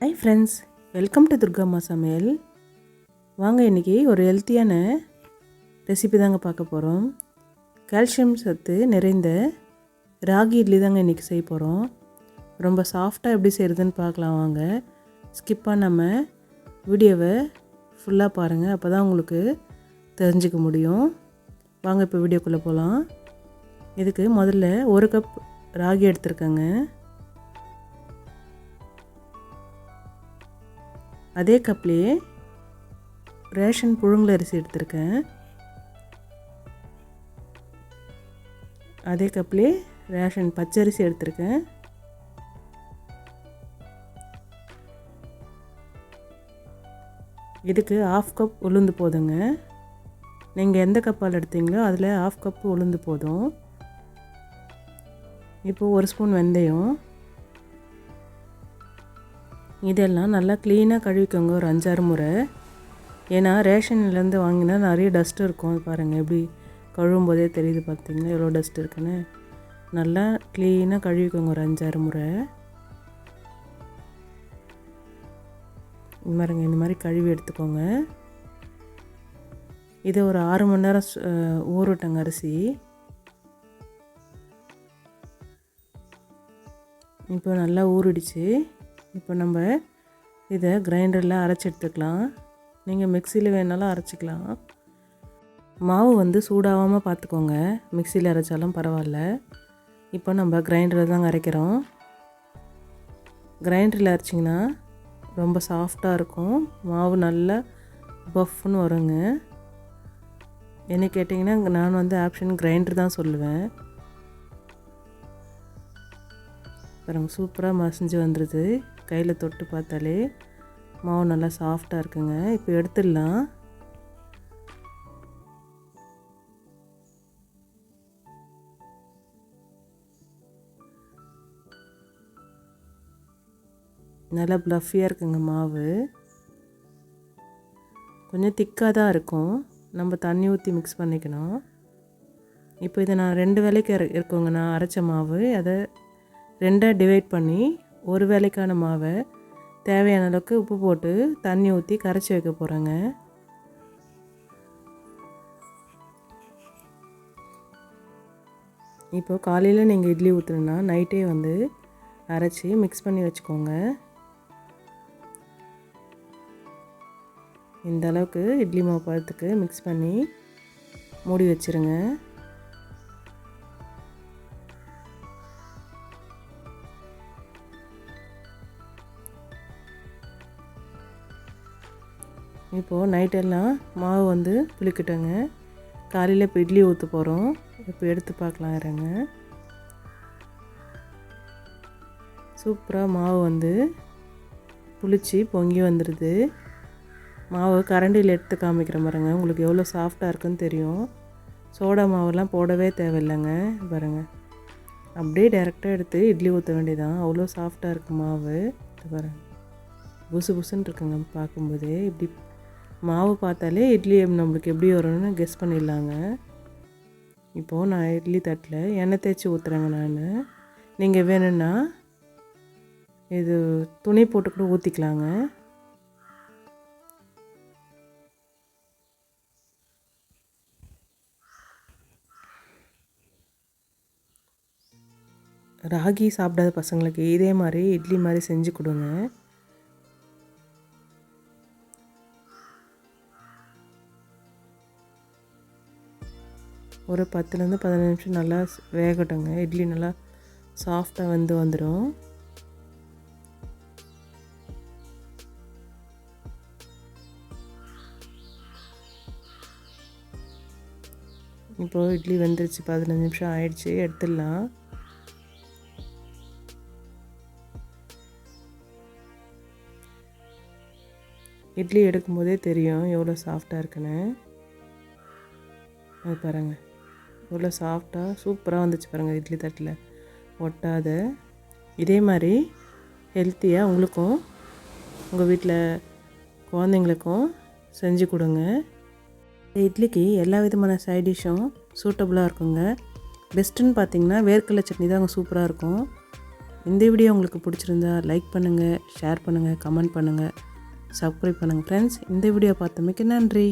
Hi friends welcome to Durgamma சமையல் வாங்க இன்றைக்கி ஒரு ஹெல்த்தியான ரெசிபி தாங்க பார்க்க போகிறோம் கால்சியம் சத்து நிறைந்த ராகி இட்லி தாங்க இன்றைக்கி செய்ய போகிறோம் ரொம்ப சாஃப்டாக எப்படி செய்கிறதுன்னு பார்க்கலாம் வாங்க. ஸ்கிப் பண்ணாமல் வீடியோவை ஃபுல்லாக பாருங்கள் அப்போ தான் உங்களுக்கு தெரிஞ்சுக்க முடியும். வாங்க இப்போ வீடியோக்குள்ளே போகலாம் இதுக்கு முதல்ல ஒரு கப் ராகி எடுத்திருக்கேங்க. அதே கப்லேயே ரேஷன் புழுங்கல் அரிசி எடுத்திருக்கேன். அதே கப்லேயே ரேஷன் பச்சரிசி எடுத்திருக்கேன். இதுக்கு ஆஃப் கப் உளுந்து போதுங்க. நீங்கள் எந்த கப்பால் எடுத்தீங்களோ அதில் ஆஃப் கப் உளுந்து போதும். இப்போது ஒரு ஸ்பூன் வெந்தயம். இதெல்லாம் நல்லா க்ளீனாக கழுவிக்கோங்க ஒரு அஞ்சாறு முறை. ஏன்னா ரேஷன்லேருந்து வாங்கினா நிறைய டஸ்ட் இருக்கும். பாருங்கள் எப்படி கழுவும் போதே தெரியுது பார்த்தீங்கன்னா எவ்வளோ டஸ்ட் இருக்குன்னு. நல்லா க்ளீனாக கழுவிக்கோங்க ஒரு அஞ்சாறு முறை. இந்த மாதிரிங்க இந்த மாதிரி கழுவி எடுத்துக்கோங்க. இதை ஒரு ஆறு மணி நேரம் ஊறட்டங்க அரிசி. இப்போ நல்லா ஊறிடுச்சு. இப்போ நம்ம இதை கிரைண்டரில் அரைச்சி எடுத்துக்கலாம். நீங்கள் மிக்சியில் வேணாலும் அரைச்சிக்கலாம். மாவு வந்து சூடாகாமல் பார்த்துக்கோங்க. மிக்சியில் அரைச்சாலும் பரவாயில்ல. இப்போ நம்ம கிரைண்டரில் தாங்க அரைக்கிறோம். கிரைண்டரில் அரைச்சிங்கன்னா ரொம்ப சாஃப்டாக இருக்கும். மாவு நல்லா பஃப்னு வருங்க. என்ன கேட்டிங்கன்னா நான் வந்து ஆப்ஷன் கிரைண்டர் தான் சொல்லுவேன். அப்புறம் சூப்பராக மசிஞ்சு வந்துடுது கையில் தொட்டு பார்த்தாலே மாவு நல்லா சாஃப்டாக இருக்குங்க. இப்போ எடுத்துடலாம். நல்லா ப்ளஃபியாக இருக்குங்க மாவு. கொஞ்சம் திக்காக தான் இருக்கும். நம்ம தண்ணி ஊற்றி மிக்ஸ் பண்ணிக்கணும். இப்போ இதை நான் ரெண்டு வேலைக்கு இருக்குங்க. நான் அரைச்ச மாவு. அதை ரெண்டாக டிவைட் பண்ணி ஒரு வேலைக்கான மாவை தேவையான அளவுக்கு உப்பு போட்டு தண்ணி ஊற்றி கரைச்சி வைக்க போகிறேங்க இப்போது காலையில் நீங்கள் இட்லி ஊற்றுனா நைட்டே வந்து அரைச்சி மிக்ஸ் பண்ணி வச்சுக்கோங்க. இந்த அளவுக்கு இட்லி மாவு பழத்துக்கு மிக்ஸ் பண்ணி மூடி வச்சுருங்க. இப்போது நைட்டெல்லாம் மாவு வந்து புளிக்கிட்டோங்க. காலையில் இப்போ இட்லி ஊற்ற போகிறோம் இப்போ எடுத்து பார்க்கலாம் இருங்க. சூப்பராக மாவு வந்து புளிச்சு பொங்கி வந்துடுது மாவு கரண்டியில் எடுத்து காமிக்கிற பாருங்க. உங்களுக்கு எவ்வளோ சாஃப்டாக இருக்குன்னு தெரியும். சோடா மாவுலாம் போடவே தேவையில்லைங்க. பாருங்கள் அப்படியே டேரெக்டாக எடுத்து இட்லி ஊற்ற வேண்டியதான் அவ்வளோ சாஃப்டாக இருக்குது மாவு. பாருங்கள் புசு புசுன்னு இருக்குங்க பார்க்கும்போதே. இப்படி மாவு பார்த்தாலே இட்லி நம்மளுக்கு எப்படி வரும்னு கெஸ் பண்ணிடலாங்க. இப்போது நான் இட்லி தட்டில் எண்ணெய் தேய்ச்சி ஊற்றுறேங்க நான். நீங்கள் வேணும்னா இது துணி போட்டு கூட ஊற்றிக்கலாங்க ராகி சாப்பிடாத பசங்களுக்கு இதே மாதிரி இட்லி மாதிரி செஞ்சு கொடுங்க. ஒரு பத்துலேருந்து பதினஞ்சு நிமிஷம் நல்லா வேகட்டுங்க. இட்லி நல்லா சாஃப்டாக வந்து வந்துடும் இப்போது இட்லி வந்துருச்சு பதினஞ்சு நிமிஷம் ஆயிடுச்சு எடுத்துடலாம். இட்லி எடுக்கும்போதே தெரியும் எவ்வளோ சாஃப்டாக இருக்குன்னு. அது பாருங்கள் எவ்வளோ சாஃப்டாக சூப்பராக வந்துச்சு பாருங்கள் இட்லி தட்டில். ஒட்டாத. இதே மாதிரி ஹெல்த்தியாக உங்களுக்கும் உங்கள் வீட்டில் குழந்தைங்களுக்கும் செஞ்சு கொடுங்க. இட்லிக்கு எல்லா விதமான சைட் டிஷ்ஷும் சூட்டபுளாக இருக்குங்க. பெஸ்ட்டுன்னு பார்த்தீங்கன்னா வேர்க்கடலை சட்னி தான் அங்கே சூப்பராக இருக்கும். இந்த வீடியோ உங்களுக்கு பிடிச்சிருந்தா லைக் பண்ணுங்கள் ஷேர் பண்ணுங்கள் கமெண்ட் பண்ணுங்கள் சப்ஸ்கிரைப் பண்ணுங்கள் ஃப்ரெண்ட்ஸ் இந்த வீடியோ பார்த்தமைக்கு நன்றி.